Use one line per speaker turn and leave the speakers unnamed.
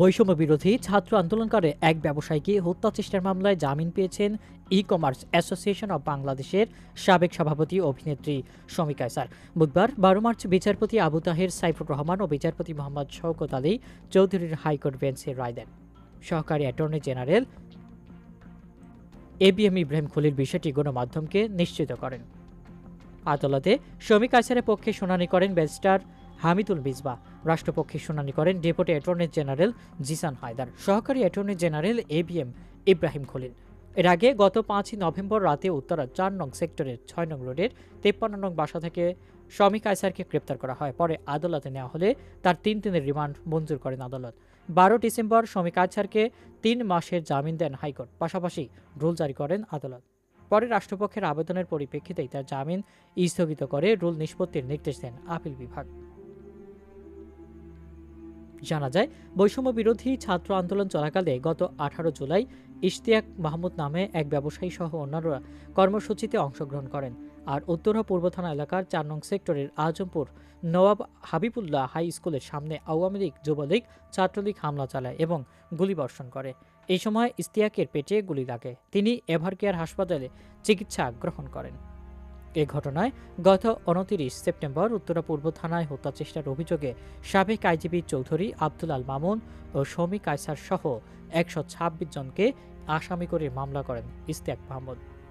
বৈষম্য বিরোধী ছাত্র আন্দোলনকারী এক ব্যবসায়ীকে হত্যা চেষ্টার মামলায় জামিন পেয়েছেন ই কমার্স অ্যাসোসিয়েশন অব বাংলাদেশের সাবেক সভাপতি অভিনেত্রী শমী স্যার বুধবার বারো মার্চ বিচারপতি আবু তাহের সাইফুর রহমান ও বিচারপতি মোহাম্মদ শওকত আলী চৌধুরীর হাইকোর্ট বেঞ্চে রায় দেন সহকারী attorney general ABM Ibrahim Khalil বিষয়টি গণমাধ্যমকে নিশ্চিত করেন আদালতে শ্রমিক কায়সারের পক্ষে শুনানি করেন ব্যারিস্টার হামিদুল মিজবা রাষ্ট্রপক্ষে শুনানি করেন deputy attorney general Zisan Haider সহকারী attorney general A B M Ibrahim Khalil এর আগে গত পাঁচই নভেম্বর রাতে উত্তরা চার নং সেক্টরের ছয় নং রোডের তেপ্পান্ন নং বাসা থেকে শ্রমিক আইসারকে গ্রেপ্তার করা হয় পরে আদালতে নেওয়া হলে তার তিন দিনের রিমান্ড মঞ্জুর করেন আদালত বারো ডিসেম্বর শ্রমিক আইসারকে তিন মাসের জামিন দেন হাইকোর্ট পাশাপাশি রুল জারি করেন আদালত পরে রাষ্ট্রপক্ষের আবেদনের পরিপ্রেক্ষিতেই তার জামিন স্থগিত করে রুল নিষ্পত্তির নির্দেশ দেন আপিল বিভাগ জানা যায় বৈষম্য বিরোধী ছাত্র আন্দোলন চলাকালে গত আঠারো জুলাই ইশতিয়াক মাহমুদ নামে এক ব্যবসায়ী সহ অন্যান্যরা কর্মসূচিতে অংশগ্রহণ করেন আর উত্তর পূর্ব থানা এলাকার চার নং সেক্টরের আজমপুর নওয়াব হাবিবুল্লাহ হাই স্কুলের সামনে আওয়ামী লীগ যুবলীগ ছাত্রলীগ হামলা চালায় এবং গুলিবর্ষণ করে এই সময় ইস্তিয়াকের পেটে গুলি লাগে তিনি এভারকেয়ার হাসপাতালে চিকিৎসা গ্রহণ করেন এ ঘটনায় গত উনতিরিশ সেপ্টেম্বর উত্তরা পূর্ব থানায় হত্যা চেষ্টার অভিযোগে সাবেক আইজিবি চৌধুরী আব্দুল আল মামুন ও শমী কায়সার সহ একশো জনকে আসামি করে মামলা করেন ইস্তেক মাহমুদ